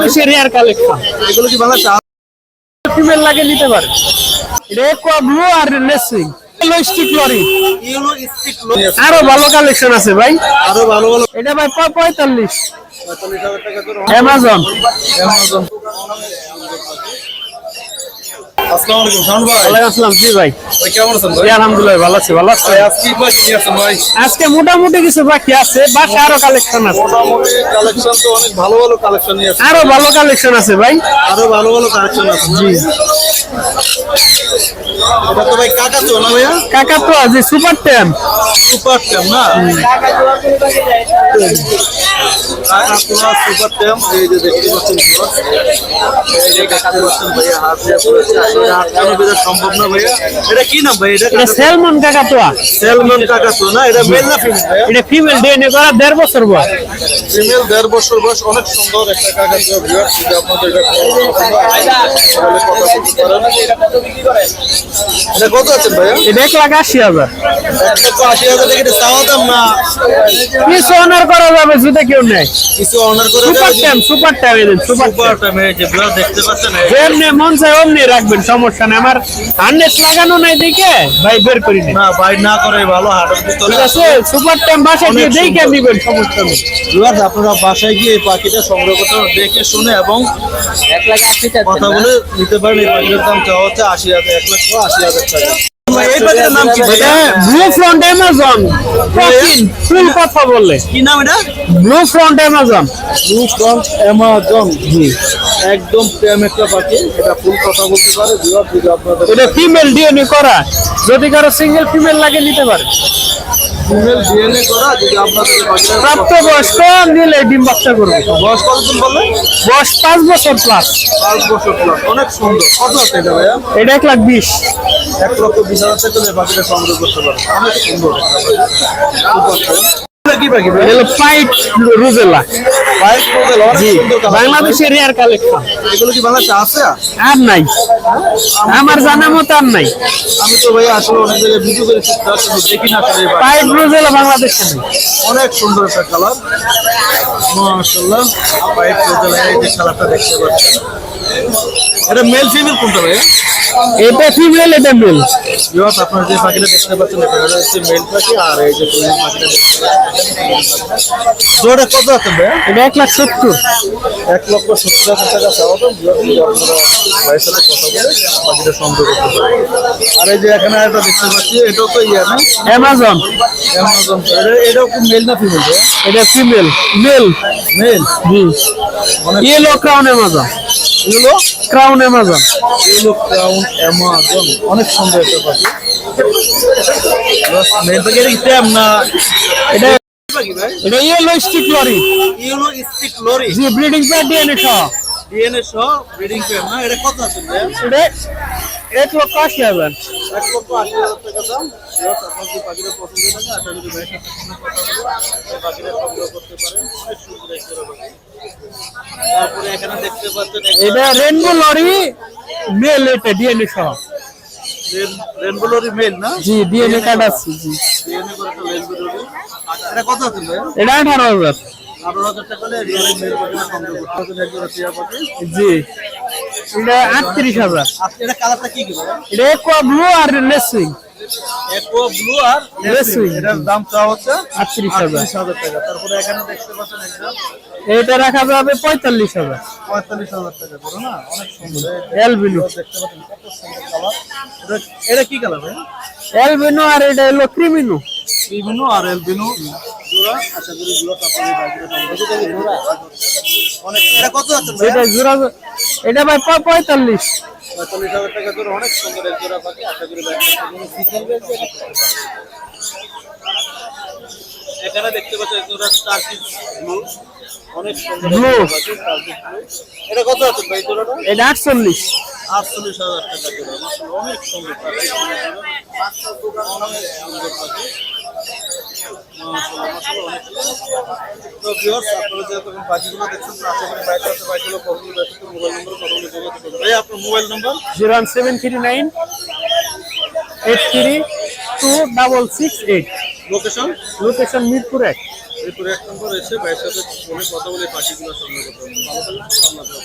বাংলাদেশের rare collection এগুলো কি বাংলা চা ফিমেল লাগে নিতে পারে। এটা একোয়া ব্লু আর লেসিং। আরও ভালো কালেকশন আছে ভাই। আরও ভালো ভালো। এটা ভাই পঁয়তাল্লিশ। অ্যামাজন অ্যামাজন আসসালামু আলাইকুম শাহন ভাই। ওয়ালাইকুম আসসালাম জি ভাই। ভাই কেমন আছেন ভাই? আলহামদুলিল্লাহ ভালো আছি ভালো আছি ভাই কি নিয়ে ভাই? আজকে মোটামুটি কিছু বাকি আছে বাকি আরও কালেকশন আছে। মোটামুটি কালেকশন তো অনেক ভালো ভালো কালেকশন নিয়ে আরও ভালো কালেকশন আছে ভাই। আরও ভালো ভালো কালেকশন আছে। জি। এটা তো ভাই কাকা তো না ভাইয়া? কাকা আছে সুপার টেম না? সুপার টেম এই যে দেখতে পাচ্ছেন এই যে দেখতে পাচ্ছেন ভাইয়া হাত দিয়ে পড়েছে আসলে হাত কেন বেঁধে সম্ভব না ভাইয়া। এটা কি নাম ভাই? এটা এটা সেলমন কাকা তো সেলমন কাকা না? এটা মেল না ফিমেল এটা ফিমেল ডিএনএ করা দেড় বছর বয়স। ফিমেল দেড় বছর বয়স অনেক সুন্দর একটা কাকা তো যদি আপনাদের এটা তাহলে কথা বলতে পারেন এটা কত আছেন ভাইয়া? এটা এক লাখ আশি হাজার। এক লক্ষ আশি হাজার এটা চাওয়া দাম না? কিছু অনার করা যাবে যদি কেউ নেয়। কিছু অনার করে সুপার টেন সুপার এদের সুপার টাইমে যে দেখতে পাচ্ছেন যেমনি মন চায় অমনি রাখবেন সমস্যা নেই। আমার হান্ড্রেড লাগানো নাই দেখে ভাই বের করি নি না ভাই না করে ভালো হাটের ভিতরে ঠিক আছে সুপার টাইম বাসায় গিয়ে দেখে আমি নিবেন সমস্যা নেই। আপনারা বাসায় গিয়ে এই পাখিটা সংগ্রহ করতে দেখে শুনে এবং এক লাখ আশি কথা বলে নিতে পারেন এই পাখিটার দাম চাওয়া হচ্ছে আশি হাজার এক লক্ষ আশি হাজার টাকা। এই পাখিটার নাম কি? ভাইয়া ব্লু ফ্রন্ট অ্যামাজন প্রোটিন ফুল কথা বললে। কি নাম এটা? Blue front Amazon blue front Amazon একদম প্রেম একটা পাখি এটা ফুল কথা বলতে পারে। এটা ফিমেল ডিএনএ করা। যদি কারও সিঙ্গেল ফিমেল লাগে নিতে পারে। ফিমেল ডিএনএ করা যদি আপনাদের এই প্রাপ্ত বয়স্ক নিলে ডিম বাচ্চা করবে। বয়স কতদিন বললেন? বয়স পাঁচ বছর প্লাস পাঁচ বছর প্লাস অনেক সুন্দর। কত আছে এটা ভাইয়া? এটা এক লাখ বিশ। এক লক্ষ বিশ হাজার টাকা দিয়ে পাখিটা সংগ্রহ করতে পারে অনেক সুন্দর। রুজেলা। বাংলাদেশের রেয়ার কালেকশন এগুলো কি বাংলাদেশে আছে? আর নাই। আমার জানা মতো আর নাই। আমি তো ভাই আসলে অনেক জায়গায় ভিডিও করে দেখি না। ফাইট রুজেলা বাংলাদেশে অনেক সুন্দর একটা কালার মাশাআল্লাহ। হোয়াইট মডেল এই যে কালারটা দেখতে পাচ্ছেন। এটা মেল ফিমেল কোনটা ভাই? এটা ফিমেল এটা মেল বিবাস আপনারা যে পাখিটা দেখতে পাচ্ছেন এটা হচ্ছে মেল পাখি আর এই যে ফিমেল পাখিটা দেখতে পাচ্ছেন জোড়া কত আছে ভাই এটা এক লাখ সত্তর। এক লক্ষ সত্তর হাজার টাকা চাওয়া তো আপনারা ভাইয়ের সাথে কথা বলে পাখিটা সংগ্রহ করতে পারেন। আর এই যে এখানে একটা দেখতে পাচ্ছি এটাও তো ইয়ে না? অ্যামাজন অ্যামাজন এটা এটাও কি মেল না ফিমেল এটা ফিমেল মেল মেল জি। ইয়েলো ক্রাউন অ্যামাজন এগুলো ক্রাউন অ্যামাজন এগুলো ক্রাউন অ্যামাজন অনেক সুন্দর একটা পাখি। মেল পাখি এটা ইতাম না? এটা এটা yellow stick lory you know stick lory G breeding pad DNA সহ। ডিএনএ সহ ব্রিডিং পেয়ার না? এটা কত আছে এটা এক লক্ষ আশি হাজার। এক লক্ষ আশি হাজার টাকা দাম। আপনার যে পাখিটা পছন্দ থাকে কথা বলে এই পাখিটা সংগ্রহ করতে পারেন অনেক সুন্দর একটা পাখি তারপরে এখানে দেখতে পাচ্ছেন এটা রেনবো লরি মেল এটা ডিএনএ সহ। রেনবো লরি মেল না? জি ডিএনএ কার্ড আছে জি। ডিএনএ করে একটা রেনবো লরি এটা কত আছে ভাই? এটা আঠারো হাজার। আঠারো হাজার টাকা হলে রিয়েল মেল করতে পারবেন। একজন টিয়া পাখি। জি। এটা আটত্রিশ হাজার। এটা কালারটা কি কি এটা একোয়া ব্লু আর লেসিং একো ব্লু আর রেসুই। এটার দাম চাওয়া হচ্ছে আটত্রিশ হাজার। আটত্রিশ হাজার টাকা। তারপরে এখানে দেখতে পাচ্ছেন একদম এটা রাখা যাবে পঁয়তাল্লিশ হাজার। পঁয়তাল্লিশ হাজার টাকা করে না? অনেক সুন্দর। এলবিনো দেখতে পাচ্ছেন কত সুন্দর কালার এটা এটা কি কালার ভাই এলবিনো আর এটা হলো ক্রিমিনো বিভিন্ন আর এলবিনো জোড়া আশা করি জোড়া তারপরে বাইরে অনেক এটা কত আছে এটা জোড়া এটা ভাই প- পঁয়তাল্লিশ হাজার টাকা করে অনেক সুন্দর এক জোড়া পাখি আশা করি এখানে দেখতে পাচ্ছেন এক জোড়া টার্কিশ ব্লু অনেক সুন্দর. জোড়া ব্লু এটা কত আছে ভাই জোড়াটা এটা আটচল্লিশ আটচল্লিশ হাজার টাকা করে অনেক সুন্দর পাখি। অনেক সুন্দর পাখি। তো আপনারা যে দেখছেন, আশা করি আছে, মোবাইল নম্বর কথা যোগাযোগ করবেন। ভাই, আপনার mobile number? Zero one seven three nine eight three two double six eight. Location location Mirpur এক। এরপরে এক নম্বর এসে ভাইয়ের সাথে ফোনে কথা বলে পাখিগুলো সংগ্রহ করতে ভালো।